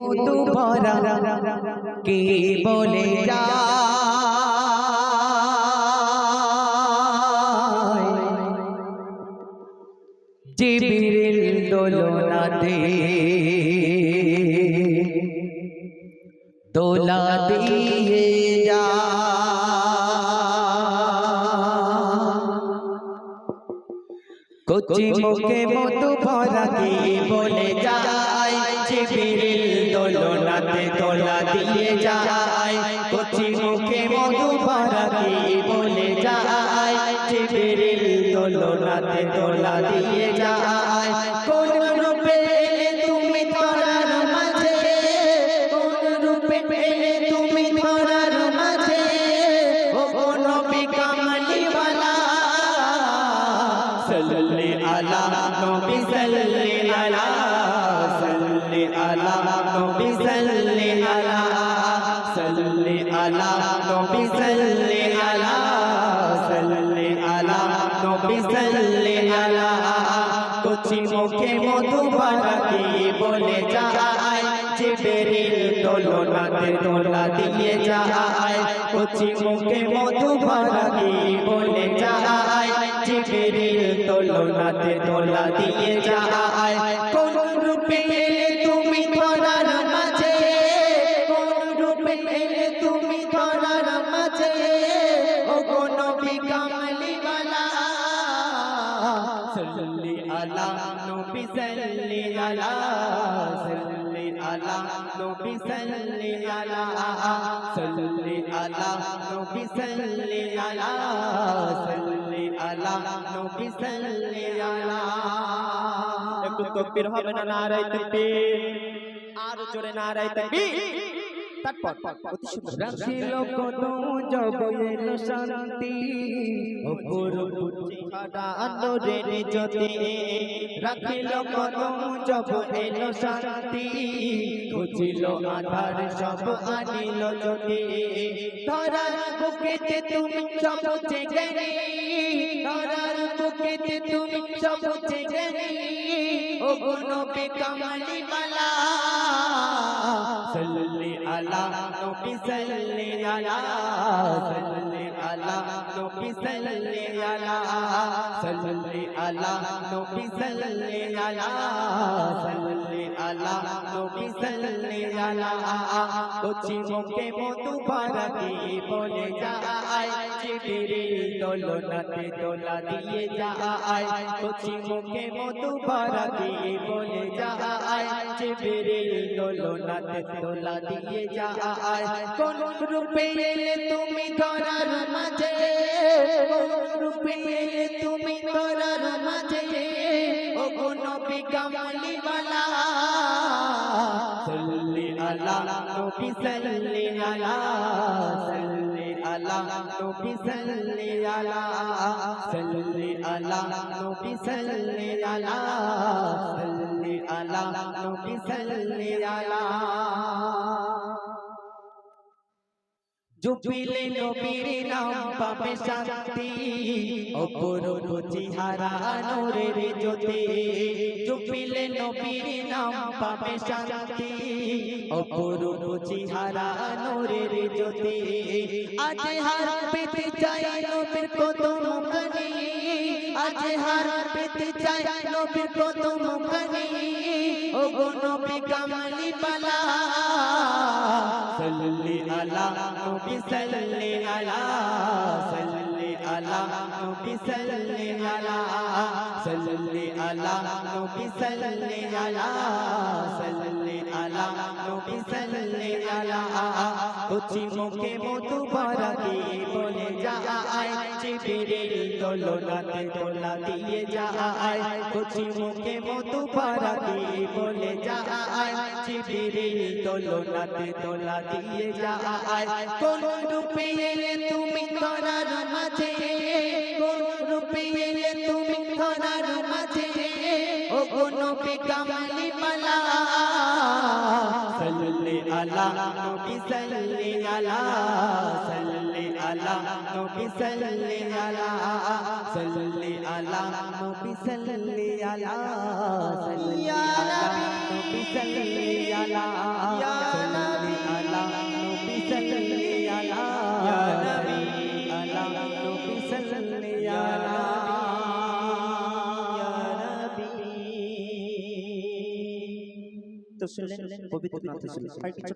মধু কে বলে জিবিরিল দোলনাতে দোলা দিয়ে যা কচি মুখে মধু ভরা কে বলে যায়? জিবিরিল দোলনাতে দোলা দিয়ে যায়। কচি মুখে মধু ভরা কে বলে যায়। জিবিরিল দোলনাতে দোলা দিয়ে যায়। কোন রূপে তুমি ধরার মাঝে? কোন রূপে এলে তুমি ধরার মাঝে? ও কোন বিকামলিওয়ালা সাল্লি আলা নবী সাল্লি। আলা সাল্লি আলা নবী সাল্লি আলা সাল্লি আলা নবী সাল্লি আলা সাল্লি আলা নবী সাল্লি আলা কচি মুখে মধু বানাকে বলে যায় জিবরিল দোলনাতে দোলা দিয়ে যায় কচি মুখে মধু বানাকে বলে যায় জিবরিল দোলনাতে দোলা দিয়ে যায় কোন রূপে সাল্লি আলা নবী, সাল্লি আলা সাল্লি আলা নবী, সাল্লি আলা সাল্লি আলা নবী, সাল্লি আলা সাল্লি আলা নবী, সাল্লি আলা। একটু তকবীর হবে না নারাই তাকবীর? আর জোরে নারাই তাকবীর? তারপর অতি সুন্দর রাখিল কদম জব এলো শান্তি অপরূপ চেহারা জ্যোতি রাখিল কদম জব এলো শান্তি খুঁজিল আধার সব আনিল জ্যোতি ধরার বুকেতে তুমি সব জেগেনি ধরার বুকেতে তুমি সব জেগেনি ও নবী কামালি বালা সাল্লি আলা নবী সাল্লি আলা সাল্লি আলা নবী সাল্লি আলা সাল্লি আলা নবী সাল্লি আলা সাল্লি আলা নবী সাল্লি আলা কচি মুখে মধু বারাকি বলে যায় জিবরিল দোলনাতে দোলা দিয়ে যায় কচি মুখে মধু বারাকি বলে যায় জিবরিল দোলনাতে দোলা দিয়ে যায় কোন রূপে এলে তুমি ধরার মাঝে কোন রূপে এলে তুমি ধরার মাঝে ও কোন বিকামলি বালা সাল্লি আলা নবী সাল্লি আলা সাল্লি আলা নবী সাল্লি আলা সাল্লি আলা নবী সাল্লি আলা সাল্লি আলা নবী সাল্লি আলা। জুপিলে নবীর নাম পাবে শান্তি অপরূপ চেহারা নূরের জ্যোতি। জুপিলে নবীর নাম পাবে শান্তি অপরূপ চেহারা নূরের জ্যোতি। আজ হার পেতে চাই নবীর কত মুখানি। আজ হার পেতে চাই নবীর কত মুখানি। ও গো নবী কামালি পালা। আলা নবী সাল্লি আলা নবী সাল্লি আলা সাল্লি আলা নবী সাল্লি আলা সাল্লি আলা নবী সাল্লি আলা কচি মুখে মধু বারাকি বলে যায় জিবরিল দোলনাতে দোলা দিয়ে যায় কচি মুখে মধু বারাকি বলে যায় জিবরিল দোলনাতে দোলা দিয়ে যায় কোন রূপে তুমি ধরার মাঝে কোন বিকামলি মালা। সাল্লি আলা নবী, সাল্লি আলা। সাল্লি আলা নবী, সাল্লি আলা। সাল্লি আলা নবী, সাল্লি আলা। সাল্লি আলা নবী, সাল্লি আলা। সাল্লি শুনলেন পবিত্র গ্রন্থ শুনলেন আর কিছু